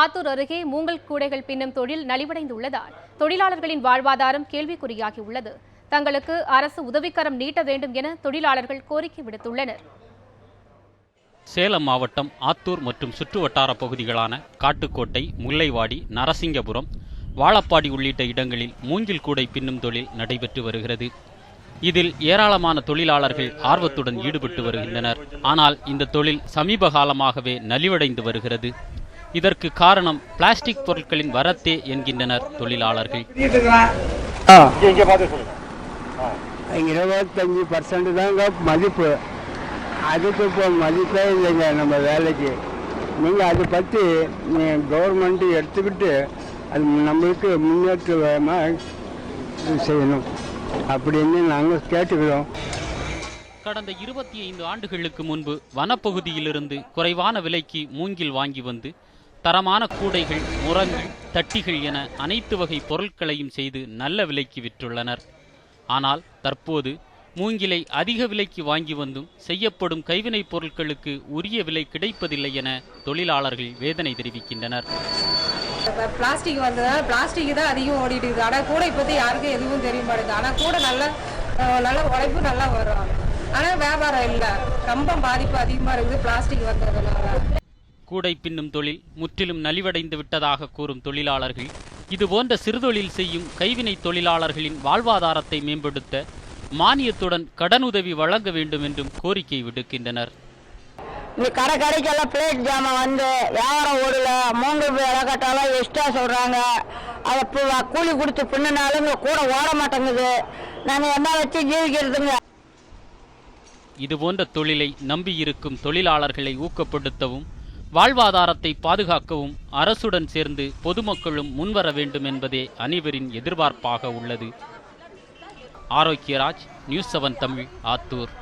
ஆத்தூர் அருகே மூங்கல் கூடைகள் பின்னும் தொழில் நலிவடைந்துள்ளதால் தொழிலாளர்களின் வாழ்வாதாரம் கேள்விக்குறியாகியுள்ளது. தங்களுக்கு அரசு உதவிக்கரம் நீட்ட வேண்டும் என தொழிலாளர்கள் கோரிக்கை விடுத்துள்ளனர். சேலம் மாவட்டம் ஆத்தூர் மற்றும் சுற்றுவட்டார பகுதிகளான காட்டுக்கோட்டை முல்லைவாடி நரசிங்கபுரம் வாழப்பாடி உள்ளிட்ட இடங்களில் மூங்கில் கூடை பின்னும் தொழில் நடைபெற்று வருகிறது. இதில் ஏராளமான தொழிலாளர்கள் ஆர்வத்துடன் ஈடுபட்டு வருகின்றனர். ஆனால் இந்த தொழில் சமீப காலமாகவே நலிவடைந்து வருகிறது. இதற்கு காரணம் பிளாஸ்டிக் பொருட்களின் வரத்தே என்கின்றனர் தொழிலாளர்கள். இருபத்தஞ்சி பர்சன்ட் தாங்க மதிப்பு. அதுக்கு இப்போ மதிப்பே இல்லைங்க நம்ம வேலைக்கு. நீங்கள் அதை பற்றி கவர்மெண்ட்டு எடுத்துக்கிட்டு அது நம்மளுக்கு முன்னேற்றமாக செய்யணும் அப்படின்னு நாங்கள் கேட்டுக்கிறோம். கடந்த இருபத்தி ஐந்து ஆண்டுகளுக்கு முன்பு வனப்பகுதியிலிருந்து குறைவான விலைக்கு மூங்கில் வாங்கி வந்து தரமான கூடைகள் முரங்கள் தட்டிகள் என அனைத்து வகை பொருட்களையும் செய்து நல்ல விலைக்கு விற்றுள்ளனர். ஆனால் தற்போது மூங்கிலை அதிக விலைக்கு வாங்கி வந்தும் செய்யப்படும் கைவினைப் பொருட்களுக்கு உரிய விலை கிடைப்பதில்லை என தொழிலாளர்கள் வேதனை தெரிவிக்கின்றனர். இப்போ பிளாஸ்டிக் வந்ததால பிளாஸ்டிக் தான் அதிகம் ஓடிட்டு இருக்குது. ஆனால் கூடை பற்றி யாருக்கும் எதுவும் தெரிய மாட்டேங்குது. ஆனால் கூட நல்ல நல்ல உழைப்பு நல்லா வரும். ஆனால் வியாபாரம் இல்லை. ரொம்ப பாதிப்பு அதிகமாக இருக்குது பிளாஸ்டிக் வந்ததுனால. கூடை பின்னும் தொழில் முற்றிலும் நலிவடைந்து விட்டதாக கூறும் தொழிலாளர்கள் இதுபோன்ற சிறுதொழில் செய்யும் கைவினை தொழிலாளர்களின் வாழ்வாதாரத்தை மேம்படுத்த மானியத்துடன் கடனுதவி வழங்க வேண்டும் என்றும் கோரிக்கை விடுக்கின்றனர். இந்த கடை கடைக்கெல்லாம் பிளேட் ஜாமான் வந்து வியாபாரம் ஓடல மூங்கல் விலை கட்டாலும் எக்ஸ்ட்ரா சொல்கிறாங்க அதை கூலி கொடுத்து பின்னுனாலும் இங்க கூட ஓட மாட்டேங்குது. நாங்கள் என்ன வச்சு ஜீவிக்கிறதுங்க? இதுபோன்ற தொழிலை நம்பியிருக்கும் தொழிலாளர்களை ஊக்கப்படுத்தவும் வாழ்வாதாரத்தை பாதுகாக்கவும் அரசுடன் சேர்ந்து பொதுமக்களும் முன்வர வேண்டும் என்பதே அனைவரின் எதிர்பார்ப்பாக உள்ளது. Arokiyaraj news seven Tamil Attur.